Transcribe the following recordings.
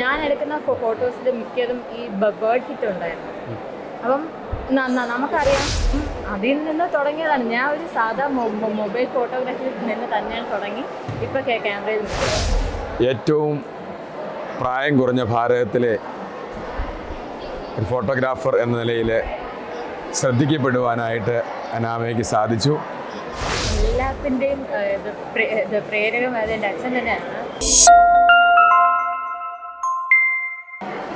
ഞാൻ എടുക്കുന്ന ഫോട്ടോസിൽ മിക്കതും ഈ ബേർഡ് ഹിറ്റ് ഉണ്ടായിരുന്നു. അപ്പം നമുക്കറിയാം. അതിൽ നിന്ന് തുടങ്ങിയതാണ്. ഞാൻ ഒരു സാധാ മൊബൈൽ ഫോട്ടോഗ്രാഫിയിൽ നിന്ന് തന്നെയാണ് തുടങ്ങി ഇപ്പോൾ ക്യാമറയിൽ ഏറ്റവും പ്രായം കുറഞ്ഞ ഭാരതത്തിലെ ഒരു ഫോട്ടോഗ്രാഫർ എന്ന നിലയിൽ ശ്രദ്ധിക്കപ്പെടുവാനായിട്ട് അനാമയ്ക്ക് സാധിച്ചു. എല്ലാത്തിന്റെയും പ്രേരകം എന്റെ അച്ഛൻ തന്നെയാണ്.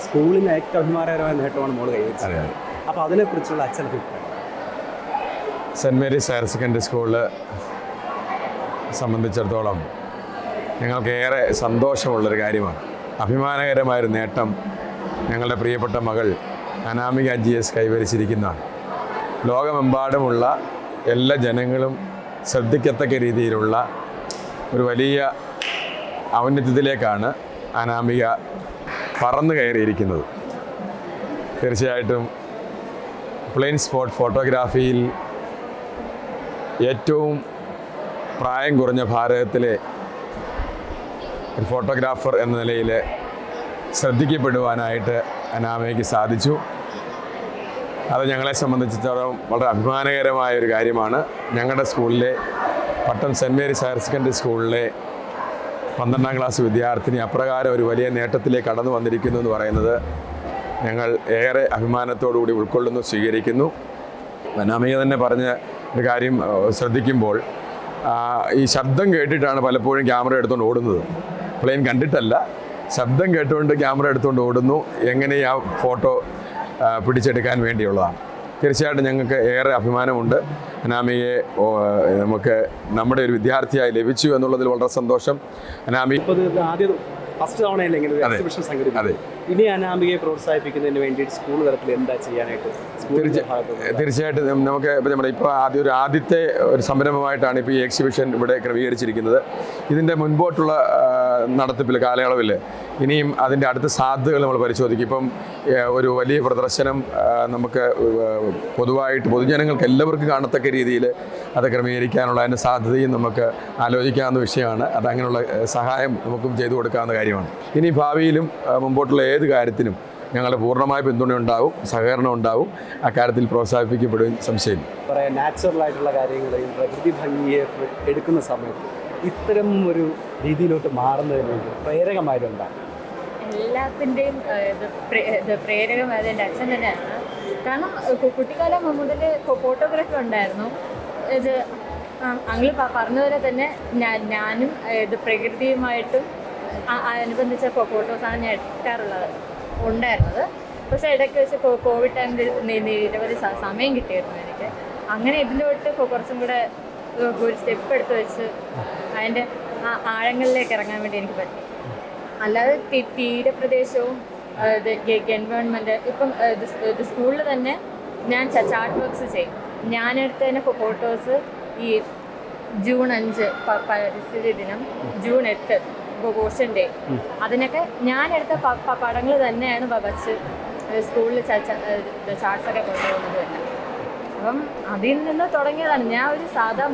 സ്കൂളിന് ഏറ്റവും അഭിമാനകരമായ നേട്ടമാണ് മോൾ കൈവരിച്ചത്. അപ്പോൾ അതിനെക്കുറിച്ചുള്ള അച്ഛൻ അഭിപ്രായം? സെന്റ് മേരീസ് ഹയർ സെക്കൻഡറി സ്കൂളിൽ സംബന്ധിച്ചിടത്തോളം ഞങ്ങൾക്കേറെ സന്തോഷമുള്ളൊരു കാര്യമാണ്. അഭിമാനകരമായൊരു നേട്ടം ഞങ്ങളുടെ പ്രിയപ്പെട്ട മകൾ അനാമിക ജി എസ് കൈവരിച്ചിരിക്കുന്നതാണ്. ലോകമെമ്പാടുമുള്ള എല്ലാ ജനങ്ങളും ശ്രദ്ധിക്കത്തക്ക രീതിയിലുള്ള ഒരു വലിയ ഔന്നത്യത്തിലേക്കാണ് അനാമിക പറന്നു കയറിയിരിക്കുന്നത്. തീർച്ചയായിട്ടും പ്ലെയിൻ സ്പോട്ട് ഫോട്ടോഗ്രാഫിയിൽ ഏറ്റവും പ്രായം കുറഞ്ഞ ഭാരതത്തിലെ ഒരു ഫോട്ടോഗ്രാഫർ എന്ന നിലയിൽ ശ്രദ്ധിക്കപ്പെടുവാനായിട്ട് അനാമയ്ക്ക് സാധിച്ചു. അത് ഞങ്ങളെ സംബന്ധിച്ചിടത്തോളം വളരെ അഭിമാനകരമായ ഒരു കാര്യമാണ്. ഞങ്ങളുടെ സ്കൂളിലെ Pattom saint Mary's higher secondary സ്കൂളിലെ പന്ത്രണ്ടാം ക്ലാസ് വിദ്യാർത്ഥിനി അപ്രകാരം ഒരു വലിയ നേട്ടത്തിലേക്ക് കടന്നു വന്നിരിക്കുന്നു എന്ന് പറയുന്നത് ഞങ്ങൾ ഏറെ അഭിമാനത്തോടുകൂടി ഉൾക്കൊള്ളുന്നു സ്വീകരിക്കുന്നു. അനാമിക തന്നെ പറഞ്ഞ ഒരു കാര്യം ശ്രദ്ധിക്കുമ്പോൾ ഈ ശബ്ദം കേട്ടിട്ടാണ് പലപ്പോഴും ക്യാമറ എടുത്തുകൊണ്ട് ഓടുന്നത്. പ്ലെയിൻ കണ്ടിട്ടല്ല ശബ്ദം കേട്ടുകൊണ്ട് ക്യാമറ എടുത്തുകൊണ്ട് ഓടുന്നു. എങ്ങനെ ആ ഫോട്ടോ പിടിച്ചെടുക്കാൻ വേണ്ടിയുള്ളതാണ്. തീർച്ചയായിട്ടും ഞങ്ങൾക്ക് ഏറെ അഭിമാനമുണ്ട്. അനാമിയെ നമുക്ക് നമ്മുടെ ഒരു വിദ്യാർത്ഥിയായി ലഭിച്ചു എന്നുള്ളതിൽ വളരെ സന്തോഷം. അനാമി ആദ്യ ഫസ്റ്റ് തവണയല്ലേ ഇങ്ങനെ ഒരു. എക്സിബിഷൻ. ഇനി അനാമികയെ പ്രോത്സാഹിപ്പിക്കുന്നതിന് വേണ്ടിയിട്ട് സ്കൂൾ തലത്തിൽ എന്താ ചെയ്യാനായിട്ട് തീർച്ചയായിട്ടും നമുക്ക് ഇപ്പോൾ നമ്മുടെ ഇപ്പോൾ ആദ്യ ഒരു ആദ്യത്തെ ഒരു സംരംഭമായിട്ടാണ് ഇപ്പോൾ ഈ എക്സിബിഷൻ ഇവിടെ ക്രമീകരിച്ചിരിക്കുന്നത്. ഇതിന്റെ മുൻപോട്ടുള്ള നടത്തിപ്പിൽ കാലയളവിൽ ഇനിയും അതിന്റെ അടുത്ത സാധ്യതകൾ നമ്മൾ പരിശോധിക്കും. ഇപ്പം ഒരു വലിയ പ്രദർശനം നമുക്ക് പൊതുവായിട്ട് പൊതുജനങ്ങൾക്ക് എല്ലാവർക്കും കാണത്തക്ക രീതിയിൽ അത് ക്രമീകരിക്കാനുള്ള അതിന്റെ സാധ്യതയും നമുക്ക് ആലോചിക്കാവുന്ന വിഷയമാണ്. അത് അങ്ങനെയുള്ള സഹായം നമുക്കും ചെയ്തു കൊടുക്കാവുന്ന കാര്യമാണ്. ഇനി ഭാവിയിലും മുമ്പോട്ടുള്ള ഏത് കാര്യത്തിനും ഞങ്ങളുടെ പൂർണമായ പിന്തുണ ഉണ്ടാവും സഹകരണം ഉണ്ടാവും. അക്കാര്യത്തിൽ പ്രോത്സാഹിപ്പിക്കപ്പെടുകയും സംശയം നാച്ചുറൽ ആയിട്ടുള്ള കാര്യങ്ങളെയും പ്രകൃതി ഭംഗിയെ എടുക്കുന്ന സമയത്ത് ഇത്തരം ഒരു രീതിയിലോട്ട് മാറുന്നതിന് വേണ്ടി പ്രേരകമായിട്ടുണ്ടാകും എല്ലാത്തിന്റെയും ഇത് അത് എന്റെ അച്ഛൻ തന്നെയാണ്. കാരണം കുട്ടിക്കാലം മുതൽ ഫോട്ടോഗ്രാഫി ഉണ്ടായിരുന്നു. ഇത് അങ്ങൾ പറഞ്ഞതുപോലെ തന്നെ ഞാൻ ഞാനും ഇത് പ്രകൃതിയുമായിട്ടും അനുബന്ധിച്ച ഫോട്ടോസാണ് ഞാൻ എടുക്കാറുള്ളത് ഉണ്ടായിരുന്നത്. പക്ഷേ ഇടയ്ക്ക് വെച്ച് കോവിഡ് ടൈമിൽ നിരവധി സമയം കിട്ടിയിരുന്നു എനിക്ക്. അങ്ങനെ ഇതിലോട്ട് കുറച്ചും കൂടെ ഒരു സ്റ്റെപ്പ് എടുത്ത് വെച്ച് അതിന്റെ ആ ആഴങ്ങളിലേക്ക് ഇറങ്ങാൻ വേണ്ടി എനിക്ക് പറ്റി. അല്ലാതെ തീരപ്രദേശവും എൻവയോൺമെന്റ് ഇപ്പം സ്കൂളിൽ തന്നെ ഞാൻ ചാർട്ട് വർക്ക്സ് ചെയ്യും. ഞാനെടുത്ത തന്നെ ഫോട്ടോസ് ഈ ജൂൺ അഞ്ച് പരിസ്ഥിതി ദിനം ജൂൺ എട്ട് ഓഷൻ ഡേ. അതിനൊക്കെ ഞാനെടുത്ത പടങ്ങൾ തന്നെയാണ് വച്ച് സ്കൂളിൽ ചാർട്ട്സൊക്കെ കൊണ്ടുപോകുന്നത് തന്നെ. അപ്പം അതിൽ നിന്ന് തുടങ്ങിയതാണ്. ഞാൻ ഒരു സാധാ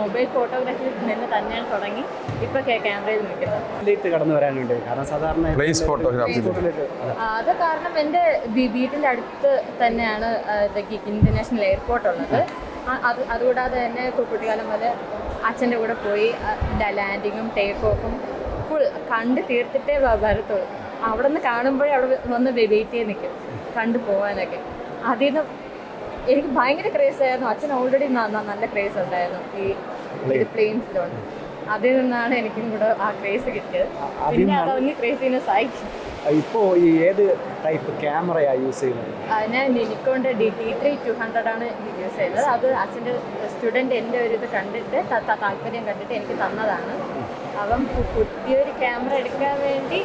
മൊബൈൽ ഫോട്ടോഗ്രാഫിയിൽ നിന്ന് തന്നെയാണ് തുടങ്ങി. ഇപ്പൊ ക്യാമറയിൽ നിൽക്കുന്നത്. ഇതിലേക്ക് കടന്നു വരാൻ വേണ്ടി. കാരണം സാധാരണ പ്ലേസ് ഫോട്ടോഗ്രാഫി അത് കാരണം എന്റെ വീട്ടിന്റെ വീട്ടിന്റെ അടുത്ത് തന്നെയാണ് ഇന്റർനാഷണൽ എയർപോർട്ട് ഉള്ളത്. അത് അതുകൂടാതെ തന്നെ കുട്ടികാലം കുട്ടിക്കാലം മുതൽ അച്ഛന്റെ കൂടെ പോയി ലാൻഡിങ്ങും ടേക്ക് ഓഫും ഫുൾ കണ്ട് തീർത്തിട്ടേ വരത്തുള്ളൂ. അവിടെ നിന്ന് കാണുമ്പോഴേ അവിടെ വന്ന് വെയിറ്റ് ചെയ്ത് നിൽക്കും. കണ്ടു പോകാനൊക്കെ. അതിൽ നിന്ന് എനിക്ക് ഭയങ്കര ക്രേസ് ആയിരുന്നു. അച്ഛൻ ഓൾറെഡി നല്ല ക്രേസ് ഉണ്ടായിരുന്നു. ഈ പ്ലെയിൻസിലോട്ട് അതിൽ നിന്നാണ് എനിക്കും കൂടെ ആ ക്രേസ് കിട്ടിയത്. പിന്നെ അതൊന്ന് ഇപ്പോ ഈ ഏത് ടൈപ്പ് ക്യാമറയാ യൂസ് ചെയ്യുന്നത്? ഞാൻ Nikon D T three two hundred ആണ് യൂസ് ചെയ്തത് അത് അച്ഛന്റെ സ്റ്റുഡന്റ് എന്റെ ഒരു ഇത് കണ്ടിട്ട് താല്പര്യം കണ്ടിട്ട് എനിക്ക് തന്നതാണ്. അവൻ പു- പുതിയൊരു ക്യാമറ എടുക്കാൻ വേണ്ടി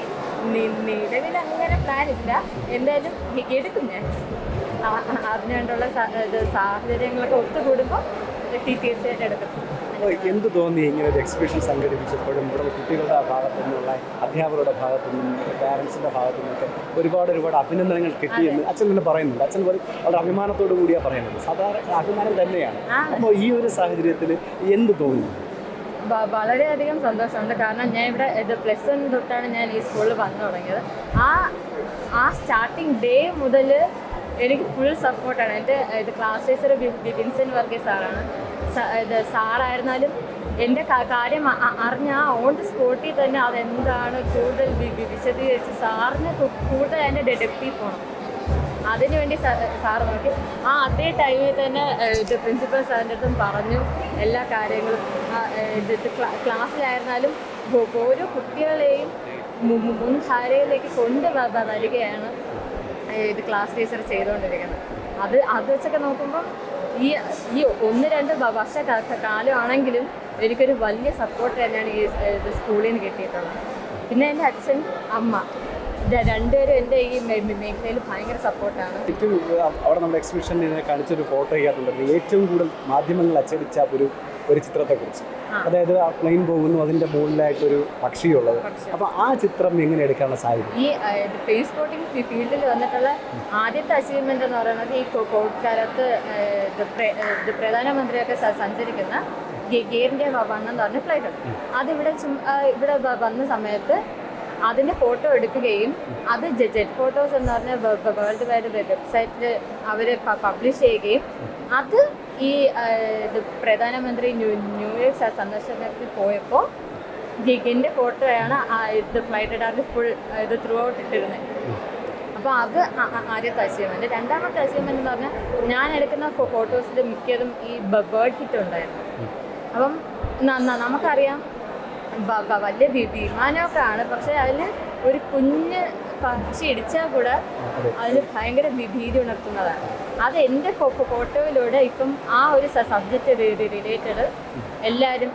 നിലവിൽ അങ്ങനെ പ്ലാൻ ഇല്ല. എന്തായാലും എടുക്കും ഞാൻ. ആ- ആ- അതിന് വേണ്ടുള്ള സ- ഇത് സാഹചര്യങ്ങളൊക്കെ ഒത്തുകൂടുമ്പോൾ ടി തീർച്ചയായിട്ടും എടുക്കും. എന്ത് തോന്നി ഇങ്ങനെ ഒരു എക്സിബിഷൻ സംഘടിപ്പിച്ചപ്പോഴും ഇവിടെ കുട്ടികളുടെ ഭാഗത്തു നിന്നുള്ള അധ്യാപകരുടെ ഭാഗത്തു നിന്നും പാരൻസിന്റെ ഭാഗത്തു നിന്നൊക്കെ ഒരുപാട് ഒരുപാട് അഭിനന്ദനങ്ങൾ കിട്ടിയെന്ന് അച്ഛൻ തന്നെ പറയുന്നുണ്ട്. അച്ഛൻ വളരെ അഭിമാനത്തോടു കൂടിയാണ് പറയുന്നത്. സാധാരണ അഭിമാനം തന്നെയാണ്. അപ്പോൾ ഈ ഒരു സാഹചര്യത്തിൽ എന്ത് തോന്നി? വളരെയധികം സന്തോഷമുണ്ട്. കാരണം ഞാൻ ഇവിടെ ഇത് പ്ലസ് വൺ തൊട്ടാണ് ഞാൻ ഈ സ്കൂളിൽ വന്നു തുടങ്ങിയത്. ആ ആ സ്റ്റാർട്ടിങ് ഡേ മുതൽ എനിക്ക് ഫുൾ സപ്പോർട്ടാണ് എന്റെ ഇത് ക്ലാസ് ടീച്ചർ വിൻസെന്റ് വർഗീസ് സാറാണ്. ഇത് സാറായിരുന്നാലും എന്റെ കാര്യം അറിഞ്ഞ ആ ഓൺ ദി സ്പോട്ടിൽ തന്നെ അതെന്താണ് കൂടുതൽ വിശദീകരിച്ച് സാറിന് കൂടുതൽ അതിന്റെ ഡെഡക്റ്റീവ് പോകണം അതിനുവേണ്ടി സാറ് നോക്കി. ആ അതേ ടൈമിൽ തന്നെ ഇത് പ്രിൻസിപ്പൽ സാറിന്റെ അടുത്തും പറഞ്ഞു എല്ലാ കാര്യങ്ങളും. ഇത് ഇത് ക്ലാ- ക്ലാസ്സിലായിരുന്നാലും ഓരോ കുട്ടികളെയും മുൻധാരയിലേക്ക് കൊണ്ട് ഇത് ക്ലാസ് ടീച്ചർ ചെയ്തുകൊണ്ടിരിക്കുന്നത്. അത് അത് വെച്ചൊക്കെ നോക്കുമ്പോൾ ഈ ഈ ഒന്ന് രണ്ട് വർഷ കാലമാണെങ്കിലും എനിക്കൊരു വലിയ സപ്പോർട്ട് തന്നെയാണ് ഈ ഇത് സ്കൂളിൽ നിന്ന് കിട്ടിയിട്ടുള്ളത്. പിന്നെ എന്റെ അച്ഛൻ അമ്മ രണ്ടുപേരും എന്റെ ഈ മേഖലയിൽ ഭയങ്കര സപ്പോർട്ടാണ് ഏറ്റവും കൂടുതൽ മാധ്യമങ്ങൾ അച്ചടിച്ച ഒരു ഒരു ചിത്രത്തെക്കുറിച്ച്. അതായത് ആ പ്ലെയിൻ പോകുന്നു അതിന്റെ മുകളിലായിട്ടൊരു പക്ഷിയുള്ളത്. അപ്പൊ ആ ചിത്രം എങ്ങനെ എടുക്കാനുള്ള സാധ്യത ഈ ഫേസ് ബോട്ടിംഗ് ഫീൽഡിൽ വന്നിട്ടുള്ള ആദ്യത്തെ അച്ചീവ്മെന്റ് എന്ന് പറയുന്നത് ഈ കോവിഡ് പ്രധാനമന്ത്രിയൊക്കെ സഞ്ചരിക്കുന്ന ഗെയറിന്റെ വ- വണ്ണം എന്ന് പറഞ്ഞ ഫ്ലൈറ്റ് അത് അതിവിടെ ഇവിടെ വ- വന്ന സമയത്ത് അതിന്റെ ഫോട്ടോ എടുക്കുകയും അത് ജെറ്റ് ഫോട്ടോസ് എന്ന് പറഞ്ഞ വേൾഡ് വൈഡ് വെബ്സൈറ്റിൽ അവർ പബ്ലിഷ് ചെയ്യുകയും അത് ഈ പ്രധാനമന്ത്രി ന്യൂ ന്യൂയോർക്ക് സന്ദർശനത്തിൽ പോയപ്പോൾ ജിഗിന്റെ ഫോട്ടോയാണ് ഇത് ഫ്ലൈറ്റ് ഇടാറിൽ ഫുൾ ഇത് ത്രൂ ഔട്ട് ഇട്ടിരുന്നത് അപ്പോൾ അത് ആദ്യത്തെ അച്ചീവ്മെന്റ് രണ്ടാമത്തെ അച്ചീവ്മെന്റ് എന്ന് പറഞ്ഞാൽ ഞാൻ എടുക്കുന്ന ഫോട്ടോസിൽ മിക്കതും ഈ ബേർഡ് ഹിറ്റ് ഉണ്ടായിരുന്നു. അപ്പം നമുക്കറിയാം വലിയ വി- വിമാനമൊക്കെ ആണ് പക്ഷേ അതിൽ ഒരു കുഞ്ഞ് പക്ഷി ഇടിച്ചാൽ കൂടെ അതിന് ഭയങ്കര വിഭീതി ഭീതി ഉണർത്തുന്നതാണ്. അത് എന്റെ ഫോട്ടോയിലൂടെ ഇപ്പം ആ ഒരു സബ്ജക്റ്റ് റിലേറ്റഡ് എല്ലാവരും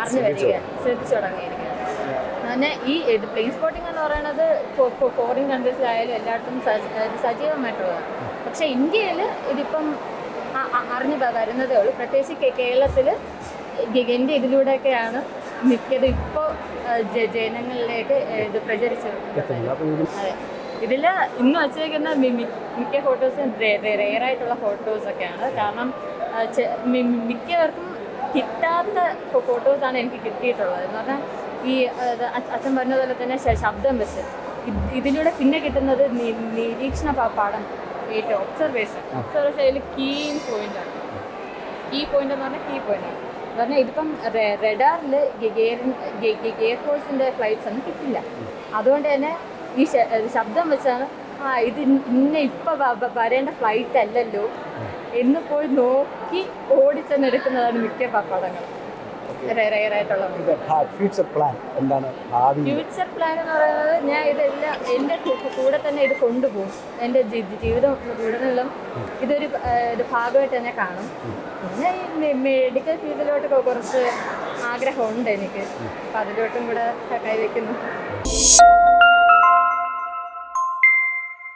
അറിഞ്ഞു വരികയാണ് ശ്രദ്ധിച്ചു തുടങ്ങിയിരിക്കുകയാണ്. അങ്ങനെ ഈ പ്ലെയിൻ സ്പോട്ടിംഗ് എന്ന് പറയുന്നത് ഫോറിൻ കൺട്രീസിലായാലും എല്ലായിടത്തും സജീവമായിട്ടുള്ളതാണ്. പക്ഷേ ഇന്ത്യയിൽ ഇതിപ്പം അറിഞ്ഞു വരുന്നതേ ഉള്ളൂ. പ്രത്യേകിച്ച് കേരളത്തിൽ എന്റെ ഇതിലൂടെയൊക്കെയാണ് മിക്കതും ഇപ്പോൾ ജനങ്ങളിലേക്ക് ഇത് പ്രചരിച്ചു എത്തുന്നത് അപ്പോൾ ഇത് അതെ. ഇതിൽ ഇന്ന് വച്ചേക്കുന്ന മിക്ക ഫോട്ടോസും റെയർ ആയിട്ടുള്ള ഫോട്ടോസൊക്കെയാണ്. കാരണം മിക്കവർക്കും കിട്ടാത്ത ഫോട്ടോസാണ് എനിക്ക് കിട്ടിയിട്ടുള്ളത്. എന്ന് പറഞ്ഞാൽ ഈ അച്ഛൻ പറഞ്ഞ പോലെ തന്നെ ശബ്ദം വെച്ച്. ഇത് ഇതിലൂടെ പിന്നെ കിട്ടുന്നത് നിരീക്ഷണ പാഠം ഏറ്റവും ഒബ്സർവേഷൻ ഒബ്സർവേഷൻ അതിൽ കീ പോയിന്റാണ്. കീ പോയിന്റ് എന്ന് പറഞ്ഞാൽ കീ പോയിന്റ് ആണ് എന്ന് പറഞ്ഞാൽ ഇതിപ്പം റെഡാറിൽ എയർ ഫോഴ്സിന്റെ ഫ്ലൈറ്റ്സ് ഒന്നും കിട്ടില്ല. അതുകൊണ്ട് തന്നെ ഈ ശബ്ദം വെച്ചാണ് ആ ഇത് ഇന്ന ഇപ്പം വരേണ്ട ഫ്ലൈറ്റ് അല്ലല്ലോ എന്ന് പോയി നോക്കി ഓടിച്ചെന്നെടുക്കുന്നതാണ് മിക്ക പ- പടങ്ങൾ റെയർ ആയിട്ടുള്ള ഇത് ഫ്യൂച്ചർ പ്ലാൻ എന്താണ് ഭാവി? ഫ്യൂച്ചർ പ്ലാൻ എന്ന് പറയുന്നത് ഞാൻ ഇതെല്ലാം എന്റെ കൂടെ തന്നെ ഇത് കൊണ്ടുപോകും. എന്റെ ജീവിതം ഉടനീളം ഇതൊരു ഒരു ഭാഗമായിട്ട് തന്നെ കാണും. പിന്നെ ഈ മെഡിക്കൽ ഫീൽഡിലോട്ടൊക്കെ കുറച്ച് ആഗ്രഹമുണ്ട് എനിക്ക്. അപ്പം അതിലോട്ടും കൂടെ കൈവയ്ക്കുന്നു.